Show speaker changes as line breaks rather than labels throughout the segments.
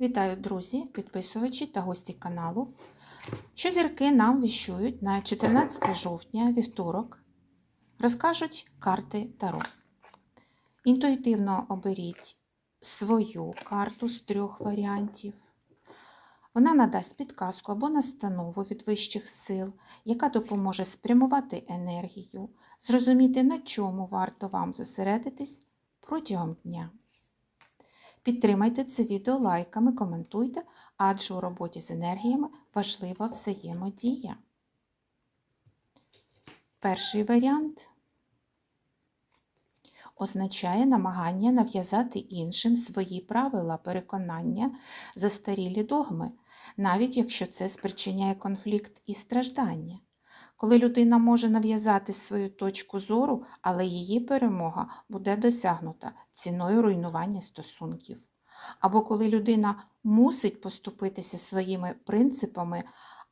Вітаю, друзі, підписувачі та гості каналу. Що зірки нам віщують на 14 жовтня, вівторок, розкажуть карти Таро. Інтуїтивно оберіть свою карту з трьох варіантів. Вона надасть підказку або настанову від вищих сил, яка допоможе спрямувати енергію, зрозуміти, на чому варто вам зосередитись протягом дня. Підтримайте це відео лайками, коментуйте, адже у роботі з енергіями важлива взаємодія. Перший варіант означає намагання нав'язати іншим свої правила, переконання, застарілі догми, навіть якщо це спричиняє конфлікт і страждання. Коли людина може нав'язати свою точку зору, але її перемога буде досягнута ціною руйнування стосунків. Або коли людина мусить поступитися своїми принципами,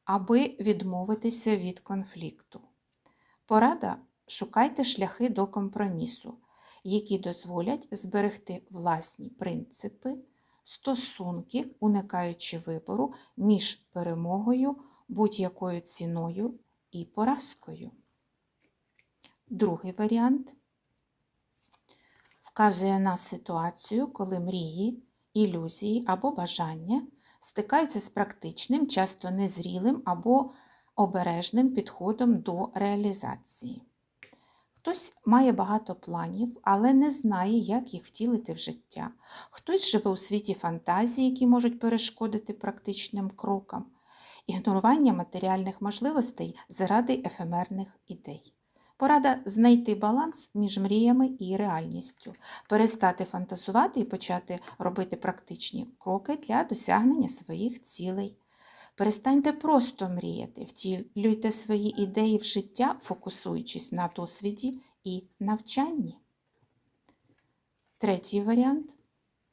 аби відмовитися від конфлікту. Порада шукайте шляхи до компромісу, які дозволять зберегти власні принципи, стосунки, уникаючи вибору між перемогою будь-якою ціною і поразкою. Другий варіант вказує на ситуацію, коли мрії, ілюзії або бажання стикаються з практичним, часто незрілим або обережним підходом до реалізації. Хтось має багато планів, але не знає, як їх втілити в життя. Хтось живе у світі фантазії, які можуть перешкодити практичним крокам ігнорування матеріальних можливостей заради ефемерних ідей. Порада знайти баланс між мріями і реальністю, перестати фантазувати і почати робити практичні кроки для досягнення своїх цілей. Перестаньте просто мріяти, втілюйте свої ідеї в життя, фокусуючись на досвіді і навчанні. Третій варіант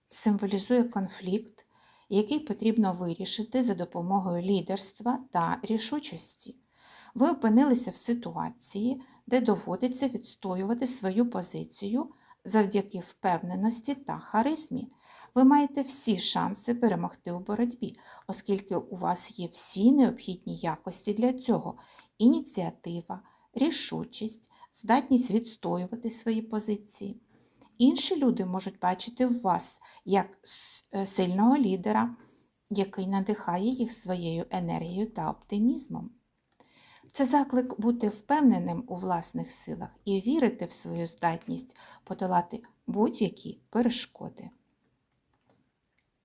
символізує конфлікт, який потрібно вирішити за допомогою лідерства та рішучості. Ви опинилися в ситуації, де доводиться відстоювати свою позицію завдяки впевненості та харизмі. Ви маєте всі шанси перемогти у боротьбі, оскільки у вас є всі необхідні якості для цього: ініціатива, рішучість, здатність відстоювати свої позиції. Інші люди можуть бачити в вас як сильного лідера, який надихає їх своєю енергією та оптимізмом. Це заклик бути впевненим у власних силах і вірити в свою здатність подолати будь-які перешкоди.